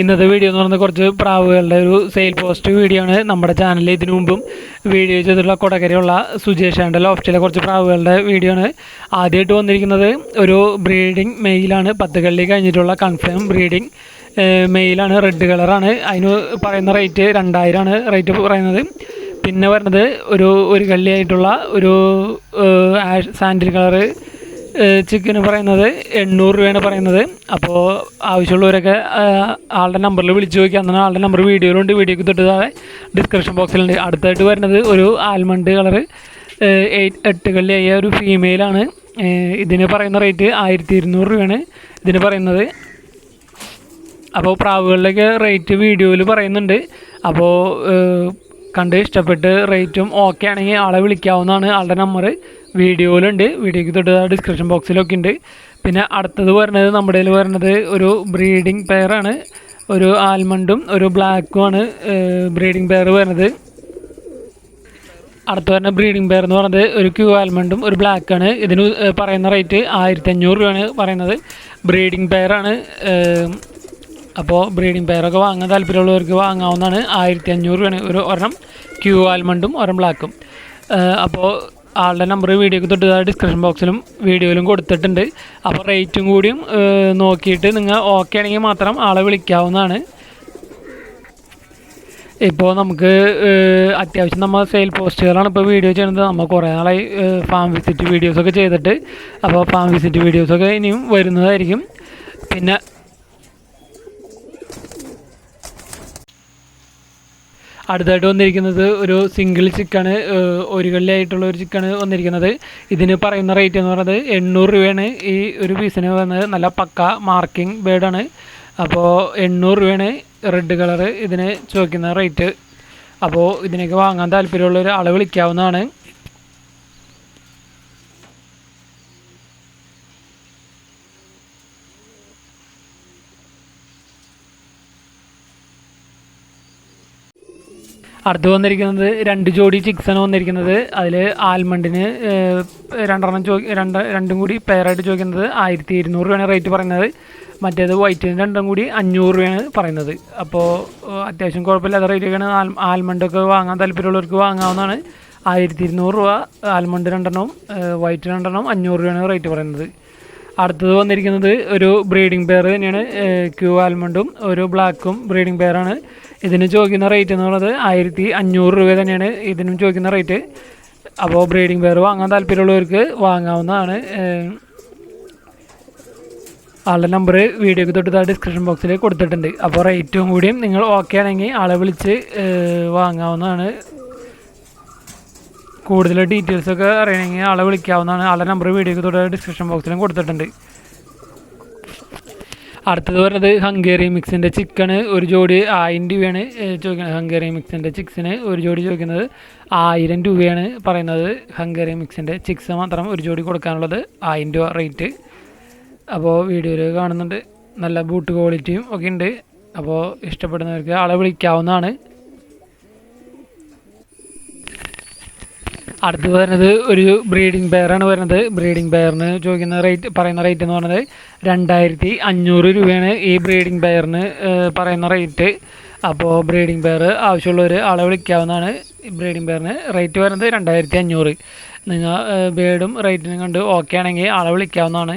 ഇന്നത്തെ വീഡിയോ എന്ന് പറയുന്നത് കുറച്ച് പ്രാവുകളുടെ ഒരു സെയിൽ പോസ്റ്റ് വീഡിയോ ആണ് നമ്മുടെ ചാനലിൽ ഇതിനു മുമ്പും വീഡിയോ ചെയ്തിട്ടുള്ള കൊടകരയുള്ള സുജേഷാന്റെ ലോഫ്റ്റിലെ കുറച്ച് പ്രാവുകളുടെ വീഡിയോ ആണ് ആദ്യമായിട്ട് വന്നിരിക്കുന്നത്. ഒരു ബ്രീഡിംഗ് മെയിലാണ് പത്ത് കള്ളി കഴിഞ്ഞിട്ടുള്ള കൺഫേം ബ്രീഡിംഗ് മെയിലാണ് റെഡ് കളറാണ് അതിന് പറയുന്ന റേറ്റ് രണ്ടായിരമാണ് റേറ്റ് പറയുന്നത്. പിന്നെ വരുന്നത് ഒരു ഒരു കള്ളിയായിട്ടുള്ള ഒരു സാൻഡിൽ കളറ് ചിക്കന് പറയുന്നത് എണ്ണൂറ് രൂപയാണ് പറയുന്നത്. അപ്പോൾ ആവശ്യമുള്ളവരൊക്കെ ആളുടെ നമ്പറിൽ വിളിച്ച് നോക്കി അന്നാണ് ആളുടെ നമ്പർ വീഡിയോയിലുണ്ട്. വീഡിയോക്ക് തൊട്ട് താഴെ ഡിസ്ക്രിപ്ഷൻ ബോക്സിലുണ്ട് അടുത്തായിട്ട് വരുന്നത് ഒരു ആൽമണ്ട് കളറ് എയ്റ്റ് എട്ട് കള്ളിയായ ഒരു ഫീമെയിലാണ് ഇതിന് പറയുന്ന റേറ്റ് ആയിരത്തി ഇരുന്നൂറ് രൂപയാണ്. ഇതിന് പറയുന്നത്. അപ്പോൾ പ്രാവുകളിലൊക്കെ റേറ്റ് വീഡിയോയിൽ പറയുന്നുണ്ട്. അപ്പോൾ കണ്ട് ഇഷ്ടപ്പെട്ട് റേറ്റും ഓക്കെ ആണെങ്കിൽ ആളെ വിളിക്കാവുന്നതാണ്. ആളുടെ നമ്പർ വീഡിയോയിലുണ്ട്. വീഡിയോയ്ക്ക് തൊട്ട് ഡിസ്ക്രിപ്ഷൻ ബോക്സിലൊക്കെ ഉണ്ട്. പിന്നെ അടുത്തത് വരുന്നത് നമ്മുടെ കയ്യിൽ വരുന്നത് ഒരു ബ്രീഡിംഗ് പെയറാണ് ഒരു ആൽമണ്ടും ഒരു ബ്ലാക്കുമാണ് ബ്രീഡിംഗ് പെയർ വരുന്നത്. അടുത്ത വരുന്ന ബ്രീഡിംഗ് പെയർ എന്ന് പറഞ്ഞത് ഒരു ക്യൂ ആൽമണ്ടും ഒരു ബ്ലാക്കാണ് ഇതിന് പറയുന്ന റേറ്റ് ആയിരത്തി അഞ്ഞൂറ് രൂപയാണ് പറയുന്നത്. ബ്രീഡിംഗ് പെയറാണ് അപ്പോൾ ബ്രീഡിംഗ് പെയറൊക്കെ വാങ്ങാൻ താല്പര്യമുള്ളവർക്ക് വാങ്ങാവുന്നതാണ്. ആയിരത്തി അഞ്ഞൂറ് രൂപയാണ് ഒരു ഒരെണ്ണം. ക്യൂ ആൽമണ്ടും ഒരെണ്ണം ബ്ലാക്കും അപ്പോൾ ആളുടെ നമ്പർ വീഡിയോക്ക് തൊട്ട് ഡിസ്ക്രിപ്ഷൻ ബോക്സിലും വീഡിയോയിലും കൊടുത്തിട്ടുണ്ട്. അപ്പോൾ റേറ്റും കൂടിയും നോക്കിയിട്ട് നിങ്ങൾ ഓക്കെ ആണെങ്കിൽ മാത്രം ആളെ വിളിക്കാവുന്നതാണ്. ഇപ്പോൾ നമുക്ക് അത്യാവശ്യം നമ്മൾ സെയിൽ പോസ്റ്റുകളാണ് ഇപ്പോൾ വീഡിയോ ചെയ്യുന്നത്. നമ്മൾ കുറേ നാളായി ഫാം വിസിറ്റ് വീഡിയോസൊക്കെ ചെയ്തിട്ട്. അപ്പോൾ ഫാം വിസിറ്റ് വീഡിയോസൊക്കെ ഇനിയും വരുന്നതായിരിക്കും. പിന്നെ അടുത്തായിട്ട് വന്നിരിക്കുന്നത് ഒരു സിംഗിൾ ചിക്കാണ് ഒരു കല്ലായിട്ടുള്ള ഒരു ചിക്കാണ് വന്നിരിക്കുന്നത്. ഇതിന് പറയുന്ന റേറ്റ് എന്ന് പറയുന്നത് എണ്ണൂറ് രൂപയാണ്. ഈ ഒരു പീസിന് വന്നത് നല്ല പക്ക മാർക്കിംഗ് ബേഡാണ് അപ്പോൾ എണ്ണൂറ് രൂപയാണ് റെഡ് കളറ് ഇതിന് ചോദിക്കുന്ന റേറ്റ് അപ്പോൾ ഇതിനൊക്കെ വാങ്ങാൻ താല്പര്യമുള്ള ഒരു ആളെ വിളിക്കാവുന്നതാണ്. അടുത്ത് വന്നിരിക്കുന്നത് രണ്ട് ജോഡി ചിക്സാണ് വന്നിരിക്കുന്നത്. അതിൽ ആൽമണ്ടിന് രണ്ടെണ്ണം ചോ രണ്ട് രണ്ടും കൂടി പെയറായിട്ട് ചോദിക്കുന്നത് ആയിരത്തി ഇരുന്നൂറ് രൂപയാണ് റേറ്റ് പറയുന്നത്. മറ്റേത് വൈറ്റിന് രണ്ടും കൂടി അഞ്ഞൂറ് രൂപയാണ് പറയുന്നത്. അപ്പോൾ അത്യാവശ്യം കുഴപ്പമില്ലാത്ത റേറ്റൊക്കെയാണ് ആൽ ആൽമണ്ടൊക്കെ വാങ്ങാൻ താല്പര്യമുള്ളവർക്ക് വാങ്ങാവുന്നതാണ്. ആയിരത്തി ഇരുന്നൂറ് രൂപ ആൽമണ്ട് രണ്ടെണ്ണം വൈറ്റ് രണ്ടെണ്ണം അഞ്ഞൂറ് രൂപയാണ് റേറ്റ് പറയുന്നത്. അടുത്തത് വന്നിരിക്കുന്നത് ഒരു ബ്രീഡിംഗ് പെയർ തന്നെയാണ് ക്യൂ ആൽമണ്ടും ഒരു ബ്ലാക്കും ബ്രീഡിംഗ് പെയറാണ് ഇതിന് ചോദിക്കുന്ന റേറ്റ് എന്ന് പറയുന്നത് ആയിരത്തി അഞ്ഞൂറ് രൂപ തന്നെയാണ് ഇതിനും ചോദിക്കുന്ന റേറ്റ്. അപ്പോൾ ബ്രീഡിംഗ് പെയർ വാങ്ങാൻ താല്പര്യമുള്ളവർക്ക് വാങ്ങാവുന്നതാണ്. ആളുടെ നമ്പർ വീഡിയോക്ക് തൊട്ട് ഡിസ്ക്രിപ്ഷൻ ബോക്സിൽ കൊടുത്തിട്ടുണ്ട്. അപ്പോൾ റേറ്റും കൂടിയും നിങ്ങൾ ഓക്കെ ആണെങ്കിൽ ആളെ വിളിച്ച് വാങ്ങാവുന്നതാണ്. കൂടുതൽ ഡീറ്റെയിൽസ് ഒക്കെ അറിയണമെങ്കിൽ ആളെ വിളിക്കാവുന്നതാണ്. ആളുടെ നമ്പർ വീഡിയോക്ക് തൊട്ട് ഡിസ്ക്രിപ്ഷൻ ബോക്സിലും കൊടുത്തിട്ടുണ്ട്. അടുത്തത് പറഞ്ഞത് ഹംഗേറി മിക്സിന്റെ ചിക്കന് ഒരു ജോഡി ആയിരം രൂപയാണ്. ചോദിക്കുന്നത് ഹംഗേറി മിക്സിന്റെ ചിക്സിന് ഒരു ജോഡി ചോദിക്കുന്നത് ആയിരം രൂപയാണ് പറയുന്നത്. ഹംഗേറി മിക്സിന്റെ ചിക്സ് മാത്രം ഒരു ജോഡി കൊടുക്കാനുള്ളത് ആയിരം രൂപ റേറ്റ് അപ്പോൾ വീഡിയോയിൽ കാണുന്നുണ്ട്. നല്ല ബൂട്ട് ക്വാളിറ്റിയും ഒക്കെ ഉണ്ട്. അപ്പോൾ ഇഷ്ടപ്പെടുന്നവർക്ക് ആളെ വിളിക്കാവുന്നതാണ്. അടുത്ത് വരുന്നത് ഒരു ബ്രീഡിംഗ് പെയറാണ് വരുന്നത്. ബ്രീഡിംഗ് പെയറിന് ചോദിക്കുന്ന റേറ്റ് പറയുന്ന റേറ്റ് എന്ന് പറയുന്നത് രണ്ടായിരത്തി അഞ്ഞൂറ് രൂപയാണ് ഈ ബ്രീഡിംഗ് പെയറിന് പറയുന്ന റേറ്റ് അപ്പോൾ ബ്രീഡിംഗ് പെയർ ആവശ്യമുള്ളവർ ആളെ വിളിക്കാവുന്നതാണ്. ബ്രീഡിംഗ് പെയറിന് റേറ്റ് വരുന്നത് രണ്ടായിരത്തി അഞ്ഞൂറ്. നിങ്ങൾ ബേഡും റേറ്റിനും കണ്ട് ഓക്കെ ആണെങ്കിൽ ആളെ വിളിക്കാവുന്നതാണ്.